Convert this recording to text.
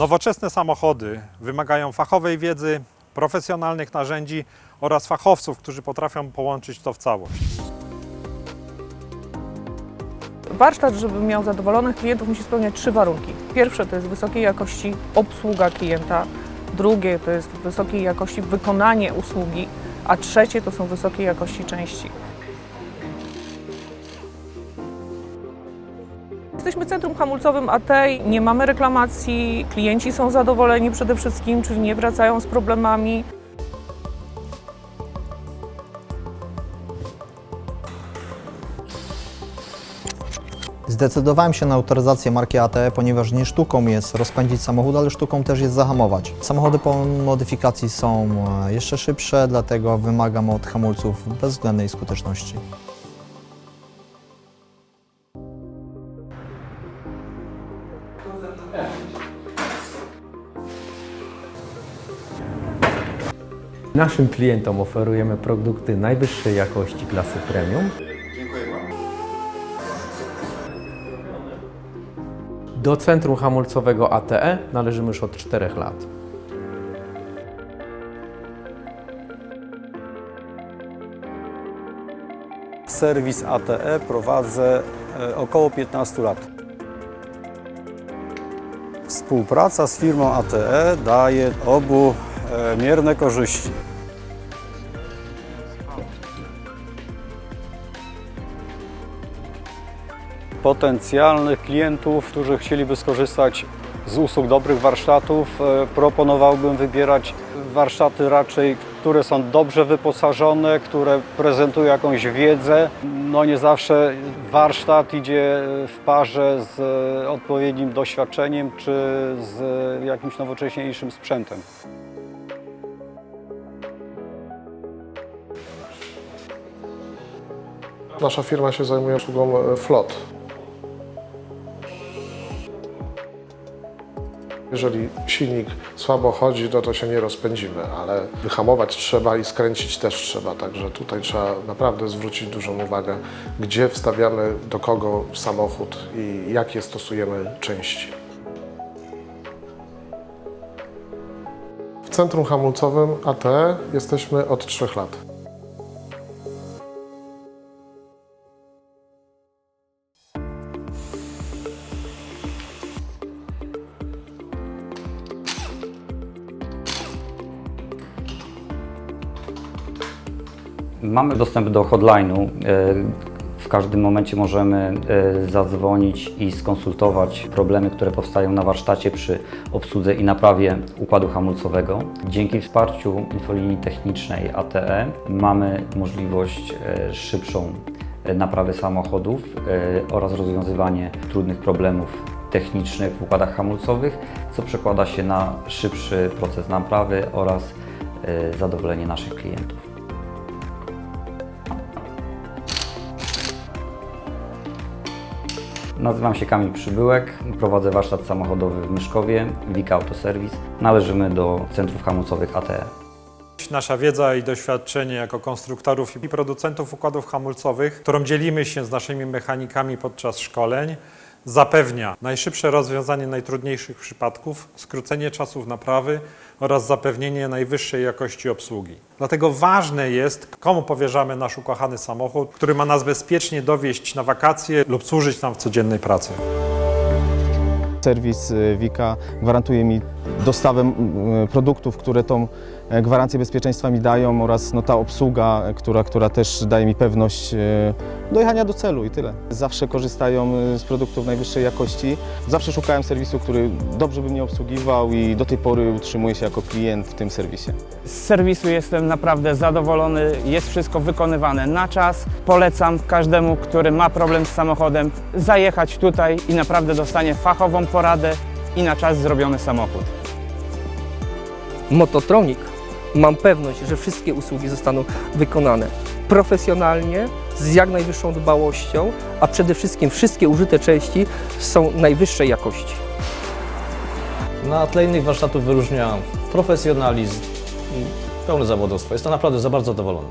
Nowoczesne samochody wymagają fachowej wiedzy, profesjonalnych narzędzi oraz fachowców, którzy potrafią połączyć to w całość. Warsztat, żeby miał zadowolonych klientów, musi spełniać trzy warunki. Pierwsze to jest wysokiej jakości obsługa klienta, drugie to jest wysokiej jakości wykonanie usługi, a trzecie to są wysokiej jakości części. Jesteśmy centrum hamulcowym AT, nie mamy reklamacji, klienci są zadowoleni przede wszystkim, czyli nie wracają z problemami. Zdecydowałem się na autoryzację marki ATE, ponieważ nie sztuką jest rozpędzić samochód, ale sztuką też jest zahamować. Samochody po modyfikacji są e, jeszcze szybsze, dlatego wymagam od hamulców bezwzględnej skuteczności. Naszym klientom oferujemy produkty najwyższej jakości klasy premium. Do centrum hamulcowego ATE należymy już od 4 lat. Serwis ATE prowadzę e, około 15 lat. Współpraca z firmą ATE daje obu e, mierne korzyści. Potencjalnych klientów, którzy chcieliby skorzystać z usług dobrych warsztatów, e, proponowałbym wybierać warsztaty raczej, które są dobrze wyposażone, które prezentują jakąś wiedzę. No nie zawsze warsztat idzie w parze z odpowiednim doświadczeniem czy z jakimś nowocześniejszym sprzętem. Nasza firma się zajmuje obsługą e, flot. Jeżeli silnik słabo chodzi, no to się nie rozpędzimy, ale wyhamować trzeba i skręcić też trzeba, także tutaj trzeba naprawdę zwrócić dużą uwagę, gdzie wstawiamy do kogo samochód i jakie stosujemy części. W centrum hamulcowym ATE jesteśmy od 3 lat. Mamy dostęp do hotline'u. E, W każdym momencie możemy e, zadzwonić i skonsultować problemy, które powstają na warsztacie przy obsłudze i naprawie układu hamulcowego. Dzięki wsparciu infolinii technicznej ATE mamy możliwość e, szybszą naprawy samochodów oraz rozwiązywanie trudnych problemów technicznych w układach hamulcowych, co przekłada się na szybszy proces naprawy oraz zadowolenie naszych klientów. Nazywam się Kamil Przybyłek, prowadzę warsztat samochodowy w Myszkowie, Wika Auto Service. Należymy do centrów hamulcowych ATE. Nasza wiedza i doświadczenie jako konstruktorów i producentów układów hamulcowych, którą dzielimy się z naszymi mechanikami podczas szkoleń, zapewnia najszybsze rozwiązanie najtrudniejszych przypadków, skrócenie czasów naprawy oraz zapewnienie najwyższej jakości obsługi. Dlatego ważne jest, komu powierzamy nasz ukochany samochód, który ma nas bezpiecznie dowieźć na wakacje lub służyć nam w codziennej pracy. Serwis y, Wika gwarantuje mi dostawę m, produktów, które tą e, gwarancję bezpieczeństwa mi dają oraz no, ta obsługa, e, która, która też daje mi pewność e, dojechania do celu i tyle. Zawsze korzystają z produktów najwyższej jakości. Zawsze szukałem serwisu, który dobrze by mnie obsługiwał i do tej pory utrzymuję się jako klient w tym serwisie. Z serwisu jestem naprawdę zadowolony, jest wszystko wykonywane na czas. Polecam każdemu, który ma problem z samochodem, zajechać tutaj i naprawdę dostanie fachową poradę i na czas zrobiony samochód. Mototronic mam pewność, że wszystkie usługi zostaną wykonane profesjonalnie, z jak najwyższą dbałością, a przede wszystkim wszystkie użyte części są najwyższej jakości. Na tle innych warsztatów wyróżnia profesjonalizm i pełne zawodowstwo. Jestem naprawdę za bardzo zadowolony.